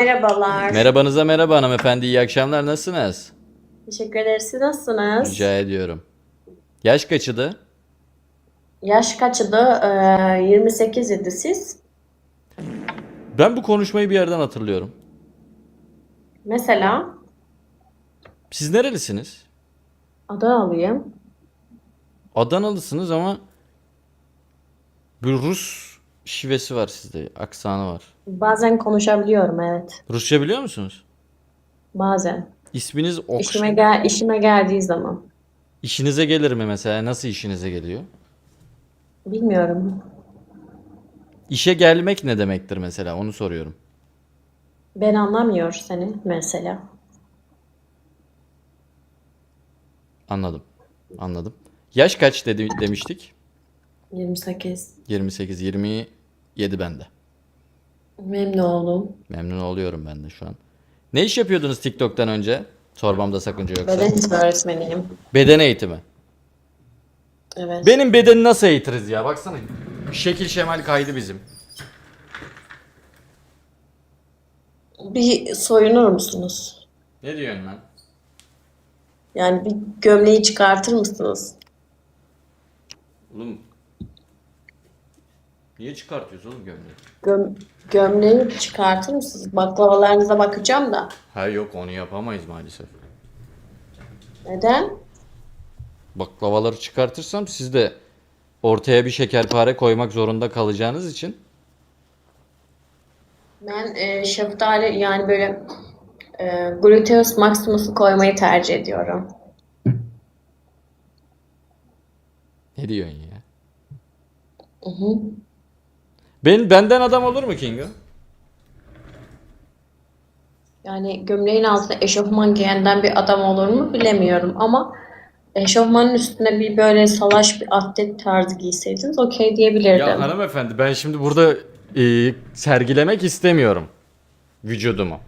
Merhabalar. Merhabanıza merhaba hanımefendi. İyi akşamlar. Nasılsınız? Teşekkür ederiz. Siz nasılsınız? Rica ediyorum. Yaş kaçıdı? Yaş kaçıdı? Ee, 28 idi siz. Ben bu konuşmayı bir yerden hatırlıyorum. Mesela Siz nerelisiniz? Adanalıyım. Adanalısınız ama bir Rus şivesi var sizde. Aksanı var. Bazen konuşabiliyorum evet. Rusça biliyor musunuz? Bazen. İsminiz Ok. İşime gel işime geldiği zaman. İşinize gelir mi mesela? Nasıl işinize geliyor? Bilmiyorum. İşe gelmek ne demektir mesela? Onu soruyorum. Ben anlamıyor seni mesela. Anladım. Anladım. Yaş kaç dedi, demiştik? 28. 28, 27 bende. Memnun oldum. Memnun oluyorum ben de şu an. Ne iş yapıyordunuz TikTok'tan önce? Sormamda sakınca yoksa. Beden eğitimi öğretmeniyim. Beden eğitimi. Evet. Benim bedeni nasıl eğitiriz ya? Baksana. Şekil şemal kaydı bizim. Bir soyunur musunuz? Ne diyorsun lan? Yani bir gömleği çıkartır mısınız? Oğlum. Niye çıkartıyorsun oğlum gömleği? Göm gömleği çıkartır mısınız? Baklavalarınıza bakacağım da. Ha yok onu yapamayız maalesef. Neden? Baklavaları çıkartırsam siz de ortaya bir şekerpare koymak zorunda kalacağınız için Ben e, şeftali yani böyle e, gluteus maximus'u koymayı tercih ediyorum. ne diyorsun ya? Hı hı. Ben benden adam olur mu Kingo? Yani gömleğin altına eşofman giyenden bir adam olur mu bilemiyorum ama eşofmanın üstüne bir böyle salaş bir atlet tarzı giyseydiniz okey diyebilirdim. Ya hanımefendi ben şimdi burada e, sergilemek istemiyorum vücudumu.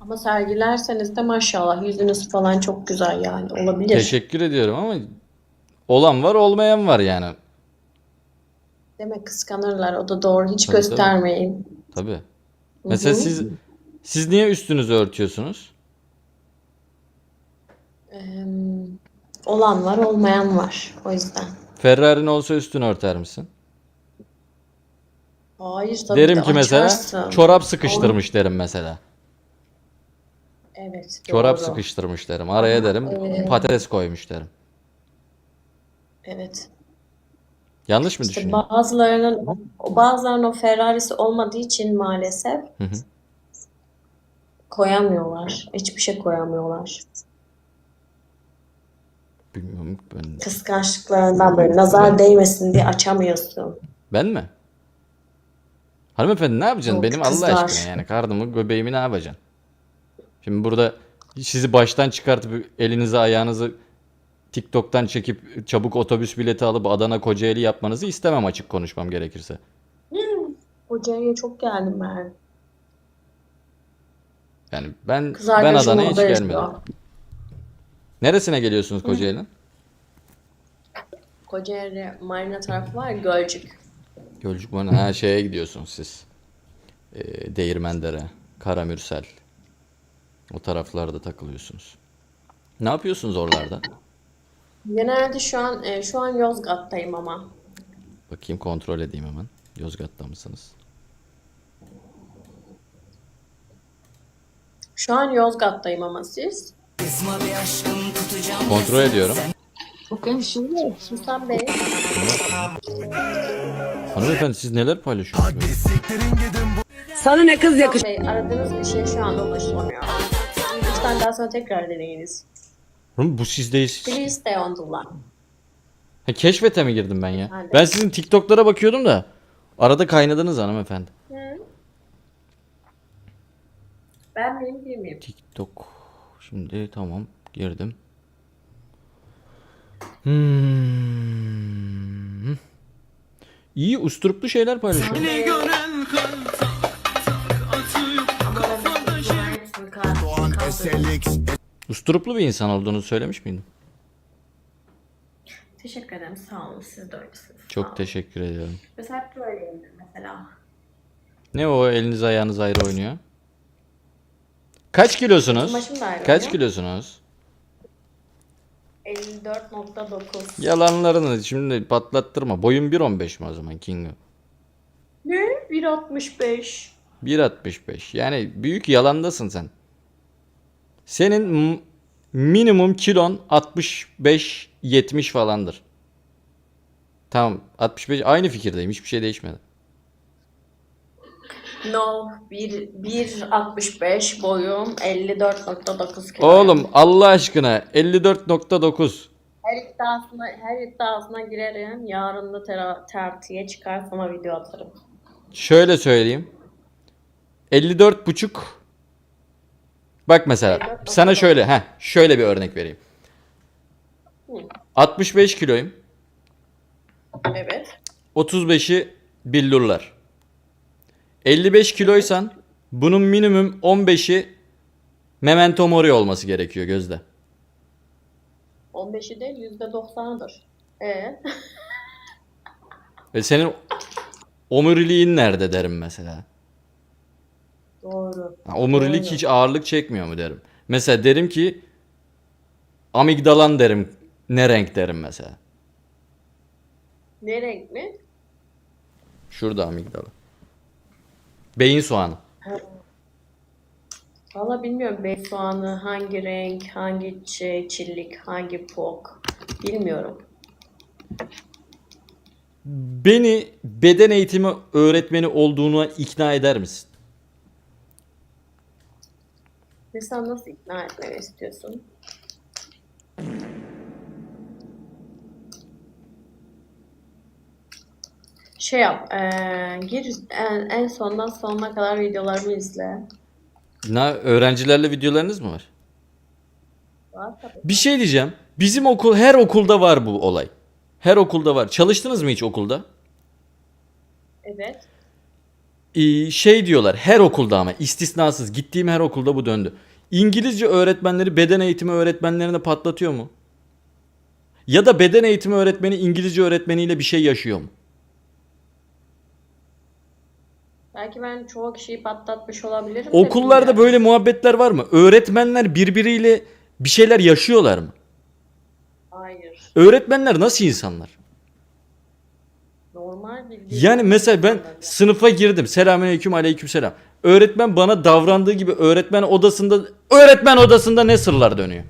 Ama sergilerseniz de maşallah yüzünüz falan çok güzel yani olabilir. Teşekkür ediyorum ama olan var olmayan var yani. Demek kıskanırlar o da doğru hiç Tabii, tabii. göstermeyin. Tabii. Mesela hı. siz siz niye üstünüzü örtüyorsunuz? Eee, olan var olmayan var o yüzden. Ferrari'nin olsa üstünü örter misin? Hayır tabii Derim de ki mesela açarsın. çorap sıkıştırmış derim mesela. Evet Çorap doğru. sıkıştırmış derim. Araya derim Ee, patates koymuş derim. Evet. Yanlış mı İşte düşünüyorum? bazılarının bazılarının o Ferrari'si olmadığı için maalesef Hı hı. koyamıyorlar. Hiçbir şey koyamıyorlar. Bilmiyorum ben. Kıskançlıklarından böyle nazar değmesin diye açamıyorsun. Ben mi? Hanımefendi ne yapacaksın? Yok, Benim Allah kızlar. aşkına yani karnımı göbeğimi ne yapacaksın? Şimdi burada sizi baştan çıkartıp elinizi ayağınızı TikTok'tan çekip çabuk otobüs bileti alıp Adana Kocaeli yapmanızı istemem açık konuşmam gerekirse. Kocaeli'ye çok geldim ben. Yani ben Kız ben arkadaşım Adana'ya hiç orada gelmedim. Neresine geliyorsunuz Kocaeli'nin? Kocaeli Marina tarafı var ya, Gölcük. Gölcük bana ha şeye gidiyorsunuz siz. Ee, Değirmendere, Karamürsel. O taraflarda takılıyorsunuz. Ne yapıyorsunuz oralarda? Genelde şu an e, şu an Yozgat'tayım ama. Bakayım kontrol edeyim hemen. Yozgat'ta mısınız? Şu an Yozgat'tayım ama siz. Kontrol ediyorum. Bakın şimdi Susan Bey. Hanımefendi siz neler paylaşıyorsunuz? böyle? Sana ne kız yakış? Bey aradığınız bir şey şu anda ulaşılamıyor. Lütfen daha sonra tekrar deneyiniz. Oğlum bu sizdeyiz. Please stay on the line. Ha, keşfete mi girdim ben ya? Ben sizin TikTok'lara bakıyordum da arada kaynadınız hanımefendi. Ben miyim değil miyim? TikTok. Şimdi tamam girdim. Hmm. İyi usturuplu şeyler paylaşıyor. Usturuplu bir insan olduğunu söylemiş miydim? Teşekkür ederim. Sağ olun. Siz de öylesiniz. Sağ Çok olun. teşekkür ediyorum. Mesela hep böyleyimdir mesela. Ne o eliniz ayağınız ayrı oynuyor? Kaç kilosunuz? Başım da ayrı Kaç oynuyor. kilosunuz? 54.9. Yalanlarını şimdi patlattırma. Boyun 1.15 mi o zaman Kingo? Ne? 1.65. 1.65. Yani büyük yalandasın sen. Senin minimum kilon 65-70 falandır. Tamam 65 aynı fikirdeyim. Hiçbir şey değişmedi. No. 1 1.65 boyum 54.9 kilo. Oğlum Allah aşkına 54.9. Her iddiasına, her iddiasına girerim. Yarın da tera- tertiye çıkar sana video atarım. Şöyle söyleyeyim. 54 buçuk. Bak mesela 54.9. sana şöyle ha şöyle bir örnek vereyim. Hı. 65 kiloyum. Evet. 35'i billurlar. 55 kiloysan bunun minimum 15'i memento mori olması gerekiyor gözde. 15'i değil %90'ıdır. Ee? Ve senin omuriliğin nerede derim mesela. Doğru. Ha, Omurilik Doğru. hiç ağırlık çekmiyor mu derim. Mesela derim ki amigdalan derim. Ne renk derim mesela. Ne renk mi? Şurada amigdala. Beyin soğanı. Valla bilmiyorum bey soğanı hangi renk, hangi şey, çillik, hangi pok bilmiyorum. Beni beden eğitimi öğretmeni olduğuna ikna eder misin? Mesela nasıl ikna etmemi istiyorsun? Şey yap, eee, gir en, en sondan sonuna kadar videolarımı izle. Ne öğrencilerle videolarınız mı var? Var tabii. Bir şey diyeceğim. Bizim okul her okulda var bu olay. Her okulda var. Çalıştınız mı hiç okulda? Evet. Ee, şey diyorlar her okulda ama istisnasız gittiğim her okulda bu döndü. İngilizce öğretmenleri beden eğitimi öğretmenlerine patlatıyor mu? Ya da beden eğitimi öğretmeni İngilizce öğretmeniyle bir şey yaşıyor mu? Belki ben çoğu kişiyi patlatmış olabilirim de Okullarda bilmiyorum. böyle muhabbetler var mı? Öğretmenler birbiriyle bir şeyler yaşıyorlar mı? Hayır. Öğretmenler nasıl insanlar? Normal bildiğin Yani mesela ben sınıfa girdim. Selamünaleyküm aleykümselam. Öğretmen bana davrandığı gibi öğretmen odasında öğretmen odasında ne sırlar dönüyor?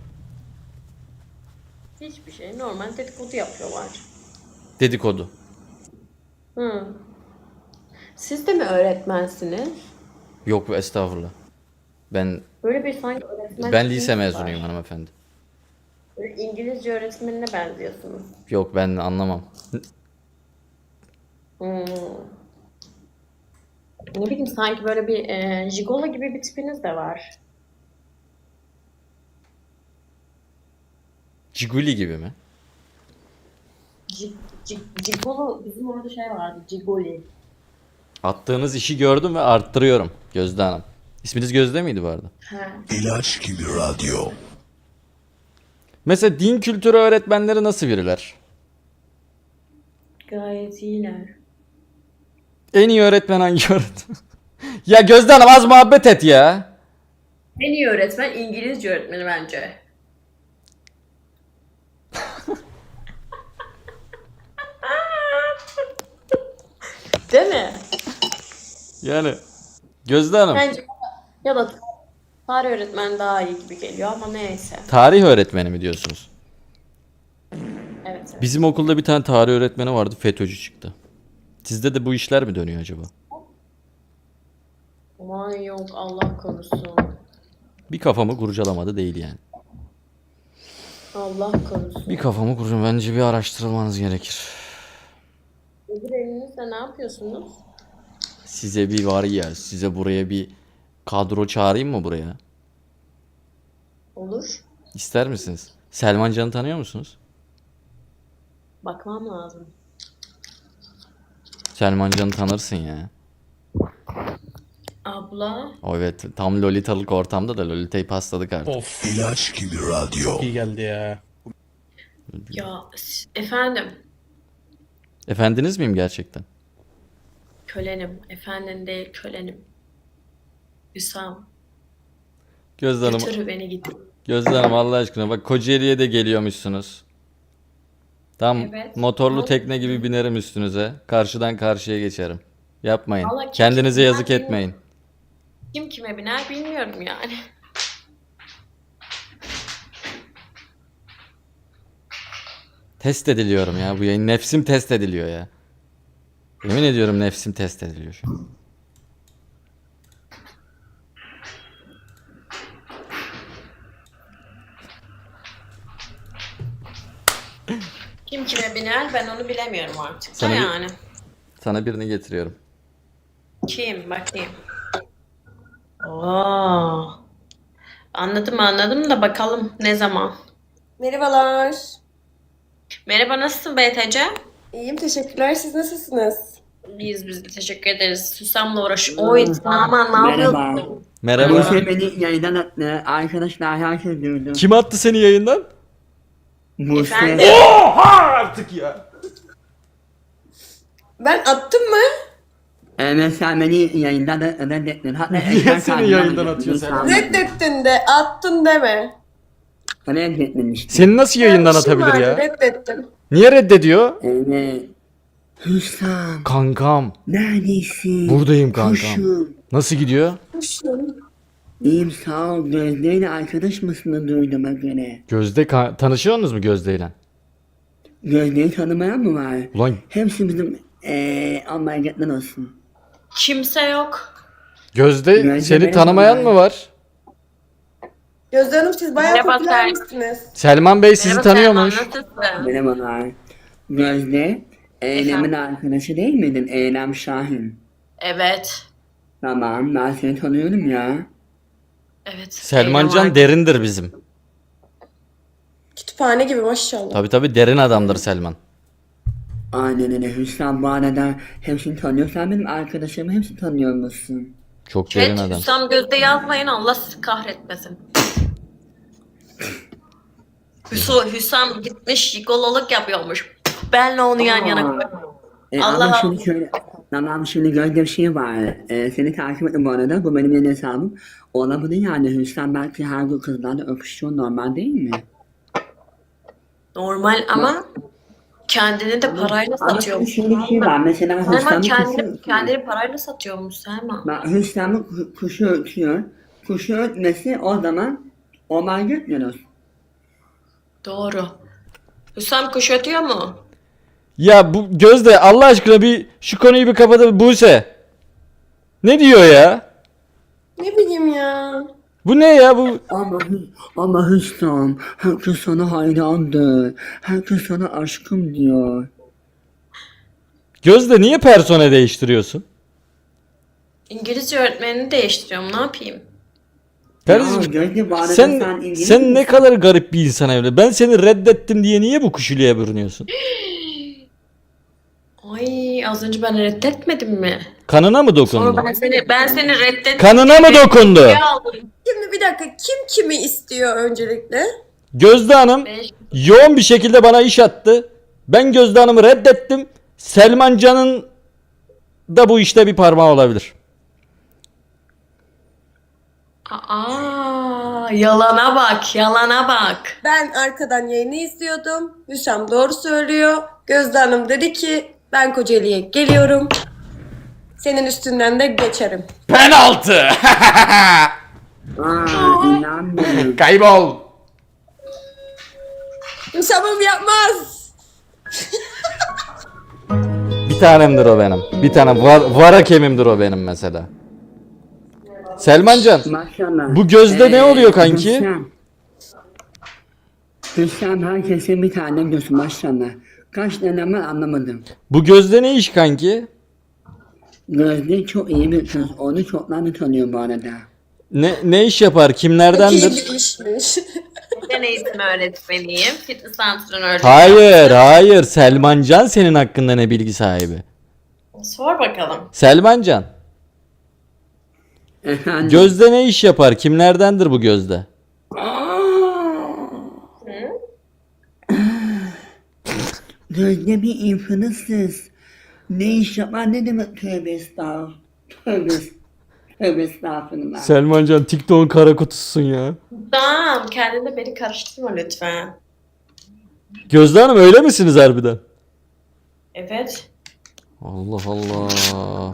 Hiçbir şey. Normal dedikodu yapıyorlar. Dedikodu. Hı. Siz de mi öğretmensiniz? Yok estağfurullah. Ben Böyle bir sanki öğretmen ben lise tipiniz mezunuyum var. hanımefendi. Böyle İngilizce öğretmenine benziyorsunuz. Yok ben anlamam. Hmm. Ne bileyim sanki böyle bir e, jigolo gibi bir tipiniz de var. Ciguli gibi mi? Cig, cig, gigolo bizim orada şey vardı. Cigoli. Attığınız işi gördüm ve arttırıyorum. Gözde Hanım. İsminiz Gözde miydi bu arada? He. İlaç gibi radyo. Mesela din kültürü öğretmenleri nasıl biriler? Gayet iyiler. En iyi öğretmen hangi öğretmen? ya Gözde Hanım az muhabbet et ya. En iyi öğretmen İngilizce öğretmeni bence. Değil mi? Yani Gözde Hanım. Bence ya da tarih öğretmen daha iyi gibi geliyor ama neyse. Tarih öğretmeni mi diyorsunuz? Evet. evet. Bizim okulda bir tane tarih öğretmeni vardı FETÖ'cü çıktı. Sizde de bu işler mi dönüyor acaba? Aman yok Allah korusun. Bir kafamı kurcalamadı değil yani. Allah korusun. Bir kafamı kurcalamadı. Bence bir araştırılmanız gerekir. Öbür elinizle ne yapıyorsunuz? Size bir var ya size buraya bir kadro çağırayım mı buraya? Olur. İster misiniz? Selman Can'ı tanıyor musunuz? Bakmam lazım. Selman Can'ı tanırsın ya. Abla. O evet tam lolitalık ortamda da lolitayı pasladık artık. Of İlaç gibi radyo. iyi geldi ya. Ya s- efendim. Efendiniz miyim gerçekten? Kölenim. Efendin değil kölenim. Hüsam. Gözde Hanım, Götür beni git. Gözde Hanım Allah aşkına bak Kocaeli'ye de geliyormuşsunuz. Tam Evet. motorlu tekne gibi binerim üstünüze. Karşıdan karşıya geçerim. Yapmayın. Vallahi kim- Kendinize yazık kim- etmeyin. Kim kime biner bilmiyorum yani. Test ediliyorum ya bu yayın. Nefsim test ediliyor ya. Yemin ediyorum nefsim test ediliyor şu an. Kime biner ben onu bilemiyorum artık. da Sana bir- yani. Sana birini getiriyorum. Kim? Bakayım. Oo. Anladım anladım da bakalım ne zaman. Merhabalar. Merhaba nasılsın BTC? İyiyim teşekkürler. Siz nasılsınız? Biz biz de teşekkür ederiz. Susam'la uğraş. Oy aman ne Merhaba. yapıyorsun? Merhaba. Buse beni yayından attı. Arkadaşlar herkes duydu. Kim attı seni yayından? Buse. Efendim? artık ya. Ben attım mı? Evet sen beni yayından da reddettin. Hatta Niye ekran seni yayından aldım. atıyor sen? Tamam. Reddettin de attın deme. Reddettin işte. Seni nasıl yayından İşim atabilir vardı, ya? Reddettim. Niye reddediyor? Evet. Hüsam. Kankam. Neredesin? Buradayım kankam. Kuşum. Nasıl gidiyor? İyiyim sağ ol. Gözde'yle arkadaş mısın duyduğuma göre. Gözde ka- tanışıyorsunuz mu Gözde'yle? Gözde'yi tanımayan mı var? Ulan Hepsi bizim eee ameliyatlar olsun. Kimse yok. Gözde Gözde seni benim tanımayan var. mı var? Gözde Hanım siz bayağı Merhaba, popüler Ser- misiniz? Selman Bey sizi Merhaba tanıyormuş. Selman, nasılsın? Merhabalar. Gözde, Eylem'in arkadaşı değil miydin? Eylem Şahin. Evet. Tamam ben seni tanıyorum ya. Evet. Selmancan Eyvah. derindir bizim. Kütüphane gibi maşallah. Tabi tabi derin adamdır Selman. Aynen öyle Hüsam bu arada hepsini tanıyorsan benim arkadaşımı hepsini tanıyor musun? Çok derin Chat adam. Hüsam Gözde yazmayın Allah sizi kahretmesin. Hüso, Hüsam gitmiş jigololuk yapıyormuş. Benle onu yan yana koy. E, Allah ama Allah. şimdi şöyle, tamam şimdi gözde bir şey var. E, seni takip ettim bu arada. Bu benim yeni hesabım. Olabilir yani Hüsam belki her gün kızlarla öpüşüyor normal değil mi? Normal ama kendini de parayla Ama satıyormuş. şimdi bir şey var. Mesela Hüsam'ın kendini, kendini parayla satıyormuş Selman. Bak ku- kuşu ötüyor. Kuşu ötmesi o zaman olay götürüyoruz. Doğru. Hüsam kuş ötüyor mu? Ya bu Gözde Allah aşkına bir şu konuyu bir kapatıp Buse. Ne diyor ya? Ne bileyim ya. Bu ne ya bu? Ama, ama Hüsam, herkes sana hayrandır. Herkes sana aşkım diyor. Gözde niye persona değiştiriyorsun? İngilizce öğretmenini değiştiriyorum ne yapayım? Ya Kardeşim Gözde bu arada sen İngiliz sen ne kadar garip bir insan evli. Ben seni reddettim diye niye bu kuşuluğa bürünüyorsun? Ay az önce ben reddetmedim mi? Kanına mı dokundu? Sonra ben seni ben seni reddettim. Kanına mı dokundu? Şimdi bir dakika kim kimi istiyor öncelikle? Gözde Hanım Beş- yoğun bir şekilde bana iş attı. Ben Gözde Hanım'ı reddettim. Selman Can'ın da bu işte bir parmağı olabilir. Aa, yalana bak, yalana bak. Ben arkadan yayını izliyordum. Hüsam doğru söylüyor. Gözde Hanım dedi ki ben Kocaeli'ye geliyorum. Senin üstünden de geçerim. Penaltı. Aa inanmıyorum. Kaybol. Hüsam'ım yapmaz. Bir tanemdir o benim. Bir tane var, var hakemimdir o benim mesela. Selmancan Maşallah. Bu gözde ne oluyor kanki? Hüsam herkese bir tane diyorsun maşallah. Kaç tane var anlamadım. bu gözde ne iş kanki? Gözde çok iyi bir kız. Onu çoktan tanıyor bu arada. Ne ne iş yapar? Kimlerdendir? bir işmiş. Ben eğitim öğretmeniyim. Fitness antrenörü. Hayır, hayır. Selmancan senin hakkında ne bilgi sahibi? Sor bakalım. Selmancan. Efendim. Gözde ne iş yapar? Kimlerdendir bu gözde? Gözde bir influencer. Ne iş yapar ne demek tövbe estağfurullah. Tövbe, tövbe estağfurullah. Selmancan TikTok'un kara kutususun ya. Tamam kendine beni karıştırma lütfen. Gözde Hanım öyle misiniz harbiden? Evet. Allah Allah.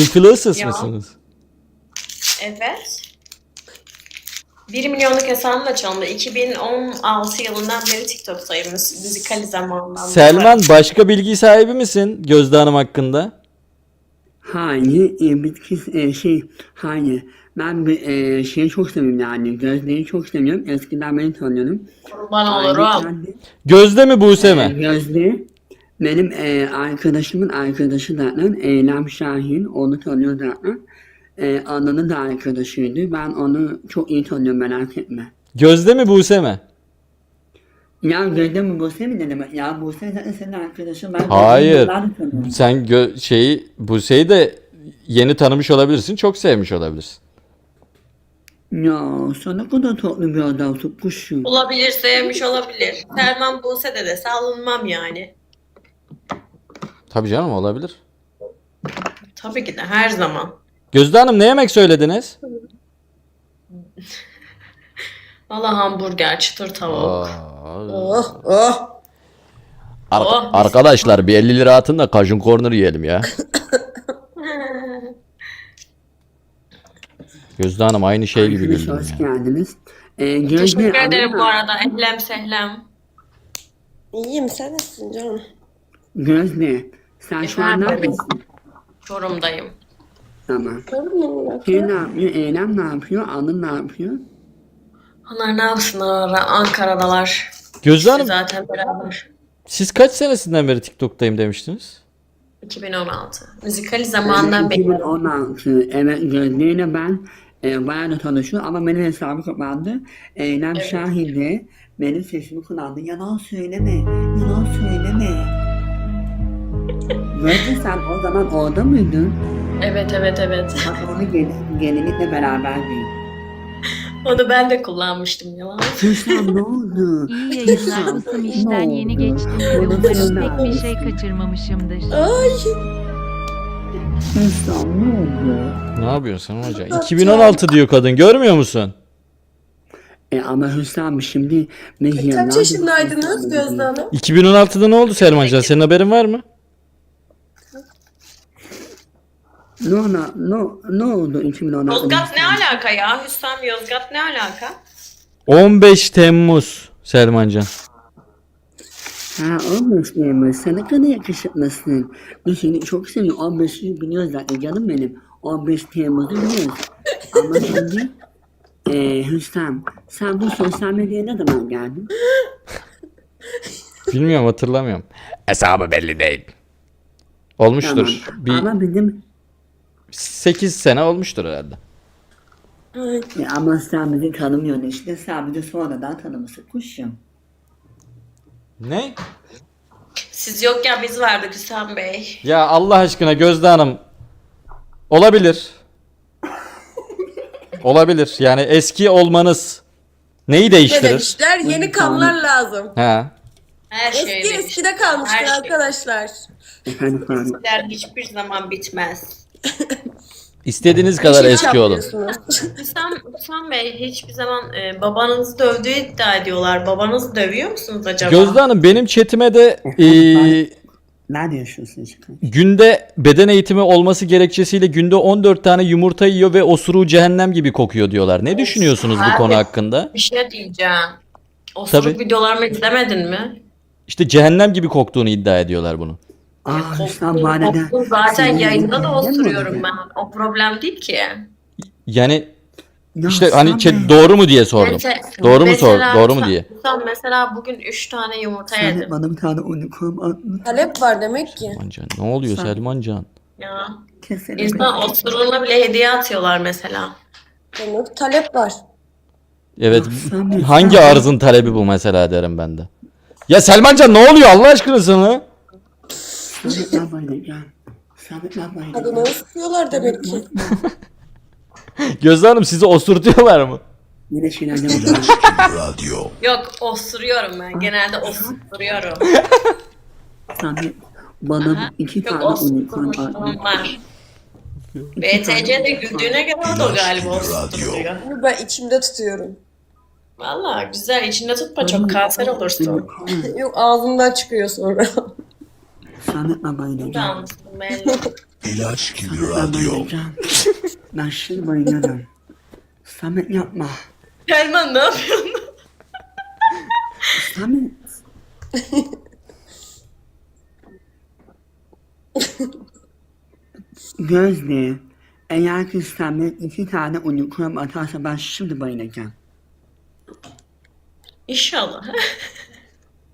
Influencer Ya. mısınız? Evet. 1 milyonluk hesabımla çalındı. 2016 yılından beri TikTok'tayım. Müzikali zamanından. beri. Selman başka bilgi sahibi misin Gözde Hanım hakkında? Hayır, e, bitki e, şey, hayır. Ben bir e, şeyi çok seviyorum yani. Gözleri çok seviyorum. Eskiden beni tanıyorum. Kurban olurum. Gözde mi Buse mi? Gözde benim e, arkadaşımın arkadaşı zaten Eylem Şahin. Onu tanıyor zaten. E, Ananın da arkadaşıydı. Ben onu çok iyi tanıyorum merak etme. Gözde mi Buse mi? Ya Gözde mi Buse mi ne demek? Ya Buse zaten senin arkadaşın. Ben Hayır. Sen gö- şeyi Buse'yi de yeni tanımış olabilirsin. Çok sevmiş olabilirsin. Ya sana kadar tatlı bir adamsın kuşum. Olabilir, sevmiş olabilir. Selman Buse de dese alınmam yani. Tabii canım olabilir. Tabii ki de her zaman. Gözde Hanım ne yemek söylediniz? Valla hamburger, çıtır tavuk. Oh oh. Ar- Oh. arkadaşlar bir 50 lira atın da kajun corner yiyelim ya. Gözde Hanım aynı şey gibi Arkadaş, güldüm hoş ya. geldiniz. E, Gözde, Teşekkür ederim bu arada. Ehlem sehlem. İyiyim sen nasılsın canım? Gözde. Sen şu an Efendim? neredesin? Çorum'dayım. Tamam. Şey ne yapıyor? Eylem ne yapıyor? Anın ne yapıyor? Onlar ne yapsınlar? Ankara'dalar. Gözde Hanım Zaten beraber. siz kaç senesinden beri TikTok'tayım demiştiniz? 2016. Müzikali zamandan beri. 2016. Evet Gözde'yle ben e, bayağı da tanışıyor ama benim hesabım kapandı. Eylem Evet. Şahin de benim sesimi kullandı. Yalan söyleme. Yalan söyleme. Gözde sen o zaman orada mıydın? Evet evet evet. Bak onu gel gelinlikle beraberdik. Onu ben de kullanmıştım yalan. Hüsam ne oldu? İyi yayınlar. Usum işten yeni geçtim. Umarım pek bir şey kaçırmamışımdır. Ay. Hüsam ne oldu? Ne yapıyorsun sen hoca? 2016 diyor kadın görmüyor musun? E ama Hüsam şimdi biz Kaç yıllardır- yaşındaydınız Gözde Hanım? 2016'da ne oldu Selmancan? Senin haberin var mı? Ne, ona, ne, ne oldu 2016'da? Yozgat ne alaka ya? Hüsam Yozgat ne alaka? 15 Temmuz Selmancan. Ha 15 mi? Sen ne kadar yakışıklısın. Biz seni çok seviyoruz. 15'i biliyoruz zaten canım benim. 15 Temmuz'u biliyoruz. Ama şimdi e, Hüsam sen bu sosyal medyaya ne zaman geldin? Bilmiyorum hatırlamıyorum. Hesabı belli değil. Olmuştur. Tamam. Bir Ama bizim 8 sene olmuştur herhalde. e, ama sen bizi tanımıyorsun işte. Sen bizi sonradan tanımışsın kuşum. Ne? Siz yok ya biz vardık Hüsam Bey. Ya Allah aşkına Gözde Hanım. Olabilir. Olabilir. Yani eski olmanız neyi Ne değiştirir? demişler? Yeni kanlar lazım. Ha. Her şey Eski eskide kalmıştır Her şey. arkadaşlar. Efendim hiçbir zaman bitmez. İstediğiniz kadar Hiç eski olun. Hüsam, Hüsam Bey hiçbir zaman e, babanızı dövdüğü iddia ediyorlar. Babanızı dövüyor musunuz acaba? Gözde Hanım benim chatime de eee, Nerede yaşıyorsun çıkın? günde beden eğitimi olması gerekçesiyle günde 14 tane yumurta yiyor ve osuruğu cehennem gibi kokuyor diyorlar. Ne düşünüyorsunuz bu abi. konu hakkında? Bir şey diyeceğim. Osuruk Tabii. videolarımı izlemedin mi? İşte cehennem gibi koktuğunu iddia ediyorlar bunu. Arada. Koktuğum zaten senin yayında da oldu? ben. O problem değil ki. Yani Ya işte hani Bey, doğru mu diye sordum. Mese- Doğru mu sor? mesela Doğru mu diye. Hüsam mesela bugün 3 tane yumurta Sen yedim. bana bir tane unicorn atma. Talep var demek ki. Selmancan ne oluyor Sen- Selmancan? Ya. Kesene İnsan osuruğuna bile hediye atıyorlar mesela. Demek ki talep var. Evet Sen hangi sen- arzın talebi bu mesela derim ben de. Ya Selmancan ne oluyor Allah aşkına sana? Sabit ablayla gel. Sabit ne gel. istiyorlar demek ki. Gözde Hanım sizi osurtuyorlar mı? Yine şeyler Lucky yapacağım. Radio. Yok osuruyorum ben. Genelde osuruyorum. Sabit Bana iki Yok tane unicorn attı. var. İki tane BTC de güldüğüne göre o da galiba Radyo. duruyor. Bunu ben içimde tutuyorum. Valla güzel içinde tutma çok kanser olursun. Yok ağzımdan çıkıyor sonra. Bayılacağım. Yalnız belli. İlaç gibi radyo. bayılacağım. Ben şimdi bayılıyorum. Samet yapma. Selman ne yapıyorsun? Samet. Gözde. Eğer ki Samet iki tane unicorn atarsa ben şimdi bayılacağım. İnşallah.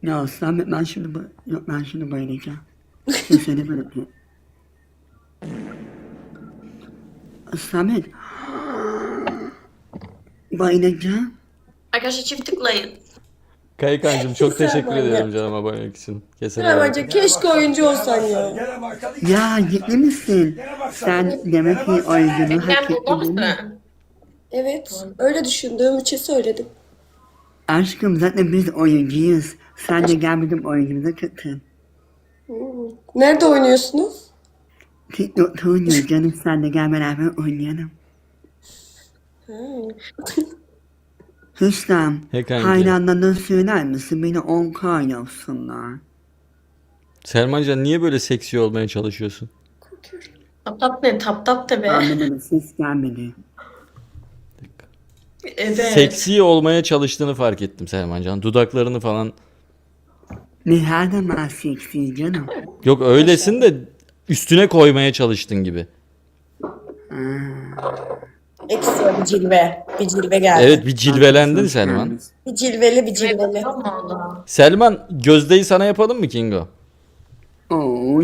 Ya Samet ben şimdi yok ben şimdi bayılacağım. Şimdi seni bırakıyor. Samet. Bayılacağım. Arkadaşlar çift tıklayın. Kaykancığım çok teşekkür Selman ya. ediyorum canım abonelik için. Kesene Ya bence keşke oyuncu olsan ya. Ya ciddi misin? Sen demek ki oyuncunu hak Ekrem ettin değil mi? Evet. Öyle düşündüğüm için söyledim. Aşkım zaten biz oyuncuyuz. Sen de gel bizim oyuncumuza katıl. Nerede oynuyorsunuz? TikTok'ta oynuyoruz canım sen de gel beraber oynayalım. Hüsam, He kanki. hayranlarına söyler misin beni 10k yapsınlar? Selmancan niye böyle seksi olmaya çalışıyorsun? Tap tap ne? Tap tap de be. Anlamadım ses gelmedi. Evet. Seksi olmaya çalıştığını fark ettim Selmancan. Dudaklarını falan. Ne her zaman seksi canım. Yok öylesin de üstüne koymaya çalıştın gibi. Ekstra bir cilve. Bir cilve geldi. Evet bir cilvelendin Selman. Bir cilveli bir cilveli. Allah. Selman Gözde'yi sana yapalım mı Kingo? Oo,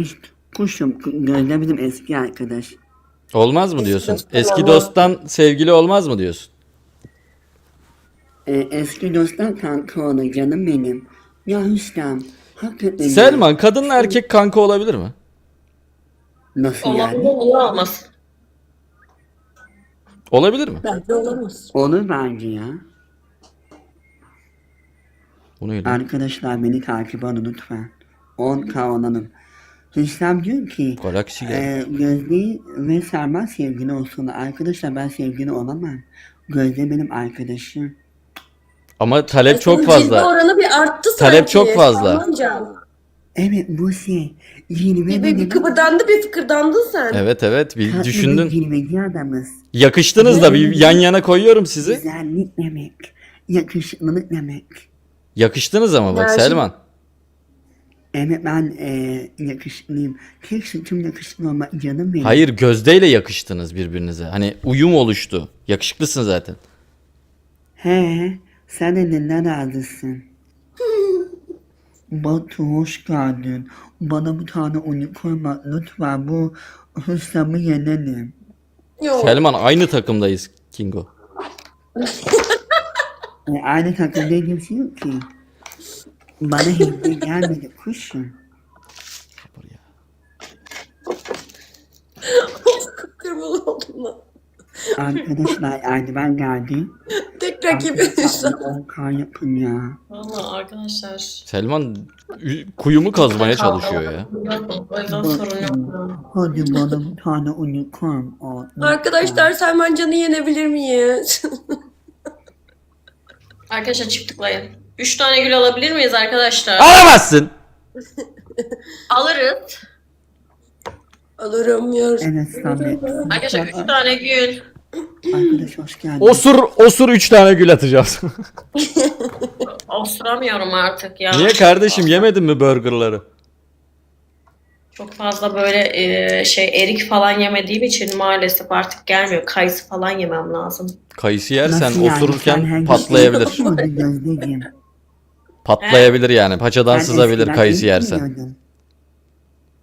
kuşum Gözde bizim eski arkadaş. Olmaz mı diyorsun? dosttan Eski olmaz. dosttan sevgili olmaz mı diyorsun? Ee, eski dostlar kanka olur canım benim. Ya Hüsam, hakikaten ya. Selman kadınla erkek kanka olabilir mi? Nasıl yani? olmaz? Olabilir mi? Bence olamaz. Olur bence ya. Bu neydi? Arkadaşlar beni takip alın lütfen. 10k olalım. Hüsam diyor ki Galaksi geldi. e, Gözde ve Selman sevgili olsun. Arkadaşlar ben sevgili olamam. Gözde benim arkadaşım. Ama talep çok cilve fazla. oranı bir arttı sanki. Talep çok fazla. Salmancan. Evet bu şey. Cilve Bir, bir, benim. bir kıpırdandı bir fıkırdandın sen. Evet evet bir tatlı bir düşündün. Cilveci adamız. Yakıştınız da bir yan yana koyuyorum sizi. Güzellik demek. Yakışıklılık demek. Yakıştınız ama bak Enerji. Selman. Evet ben e, yakışıklıyım. Tek suçum yakışıklı olmak canım benim. Hayır gözdeyle yakıştınız birbirinize. Hani uyum oluştu. Yakışıklısın zaten. He, sen de neden razısın? Batu hoş geldin. Bana bir tane unicorn lütfen bu Hüsam'ı yenelim. Yok. Selman aynı takımdayız Kingo. E, aynı takım dediğim şey yok ki. Bana hediye gelmedi kuşum. Kırmızı oldum lan. Arkadaşlar eldiven geldi. Tek rakibi Arkadaşlar Hüsam. 10k yapın ya. Valla arkadaşlar. Selman ü- kuyumu kazmaya çalışıyor ya. O yüzden sorun yok. Hadi bana bir tane unicorn al. Arkadaşlar Selman Can'ı yenebilir miyiz? Arkadaşlar çift tıklayın. 3 tane gül alabilir miyiz arkadaşlar? Alamazsın. Alırız. Alırım yor. Evet Samet. Arkadaşlar 3 tane gül. Arkadaş hoş geldin. Osur osur 3 tane gül atacağız. Osuramıyorum artık ya. Niye kardeşim yemedin mi burgerları? Çok fazla böyle e, şey erik falan yemediğim için maalesef artık gelmiyor. Kayısı falan yemem lazım. Kayısı yersen Nasıl yani? Sen osururken hangi- patlayabilir. Gözdeciğim. Patlayabilir yani. Paçadan Sen sızabilir eskiden kayısı erik yersen. yiyordun.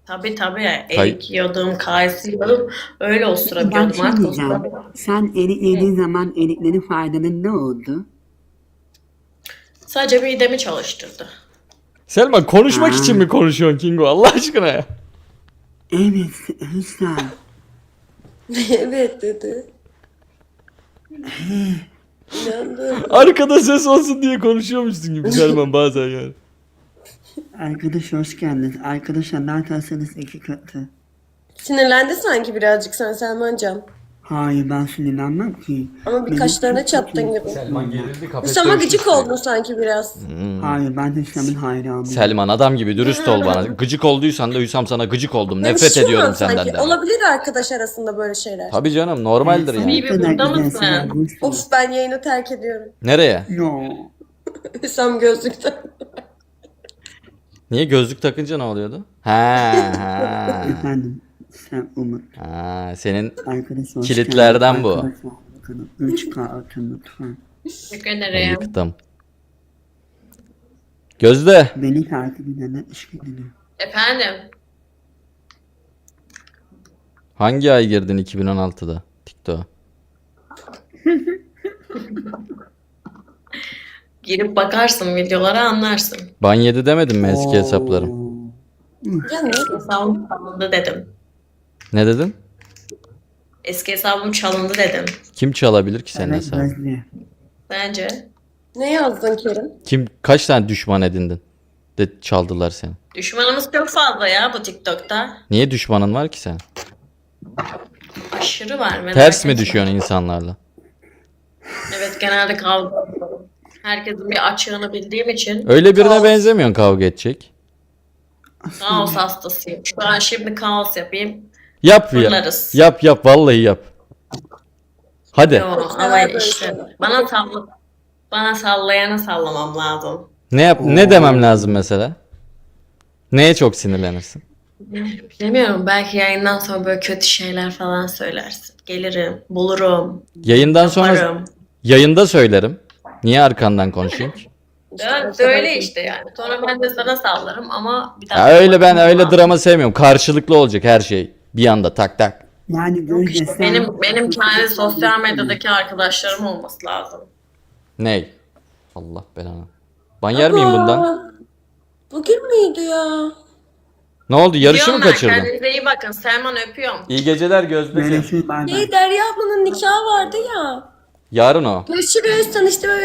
Tabii tabii. Kay- Erik yiyordum, kayısı yiyordum. Öyle Ben osurabiliyordum şey artık diyeceğim. osuramıyorum. Sen erik yediğin zaman eriklerin faydaları ne oldu? Sadece midemi çalıştırdı. Selman konuşmak Ha. için mi konuşuyorsun Kingo Allah aşkına ya? Evet Hüsam. evet dedi. İnandım. Arkada ses olsun diye konuşuyormuşsun gibi Selman bazen yani. Arkadaş hoş geldiniz. Arkadaşlar ne atarsanız iki katı. Sinirlendi sanki birazcık sen Selmancan. Hayır ben sinirlenmem ki. Ama bir Benim kaşlarına çok çattın kötü- gibi. Selman gerildi Hüsam'a gıcık oldun sanki biraz. Hayır ben Hüsam'ın hayranıyım. Selman adam gibi dürüst ol bana. Gıcık olduysan da Hüsam sana gıcık oldum. Nefret ediyorum sanki senden de. Olabilir arkadaş arasında böyle şeyler. Tabii canım normaldir yani. Bir burada mısın? Of ben yayını terk ediyorum. Nereye? No. Hüsam gözlükten. Niye gözlük takınca ne oluyordu? Ha, ha. Efendim sen Umut. ha senin Arkadaş hoş Kilitlerden geldin. bu. Arkadaşlar, bakın, 3K atın lütfen. Teşekkür ederim. yıktım. Gözde. Beni takip edenler işkileniyor. Efendim? Hangi ay girdin 2016'da TikTok'a? Girip bakarsın videolara anlarsın. Ban yedi demedim mi eski hesaplarım? Canım. Hesabım çalındı dedim. Ne dedin? Eski hesabım çalındı dedim. Kim çalabilir ki senin Evet hesabını? Bence Ne yazdın Kerim? Kim kaç tane düşman edindin? De çaldılar seni. düşmanımız çok fazla ya bu TikTok'ta. Niye düşmanın var ki sen? Aşırı var. merak Ters mi etme. düşüyorsun insanlarla? Evet genelde kavga. Herkesin bir açığını bildiğim için Öyle birine Kaos. benzemiyorsun kavga edecek. kaos hastasıyım. Şu an şimdi kaos yapayım. Yap ya. Fırlarız. Yap yap vallahi yap. Hadi. Yo, ama işte şeyler. bana salla bana sallayana sallamam lazım. Ne yap ne demem lazım mesela? Neye çok sinirlenirsin? Bilemiyorum belki yayından sonra böyle kötü şeyler falan söylersin. Gelirim, bulurum, Yayından sonra yaparım. yayında söylerim. Niye arkandan konuşayım ki? Evet, öyle işte yani. Sonra ben de sana sallarım ama bir Ya öyle ben bakmam öyle lazım. drama sevmiyorum. Karşılıklı olacak her şey. Bir anda tak tak. Yani Gözde sen... Benim benim kendi sosyal medyadaki arkadaşlarım olması lazım. Ney? Allah belanı. Ban yer miyim bundan? Bugün müydü ya? Ne oldu? Yarışı mı Gidiyorum ben, kaçırdın? Kendinize iyi bakın. Selman öpüyorum. İyi geceler Gözde. Görüşürüz bay bay. Hey Derya ablanın nikahı vardı ya. Yarın o. Görüşürüz tanıştığıma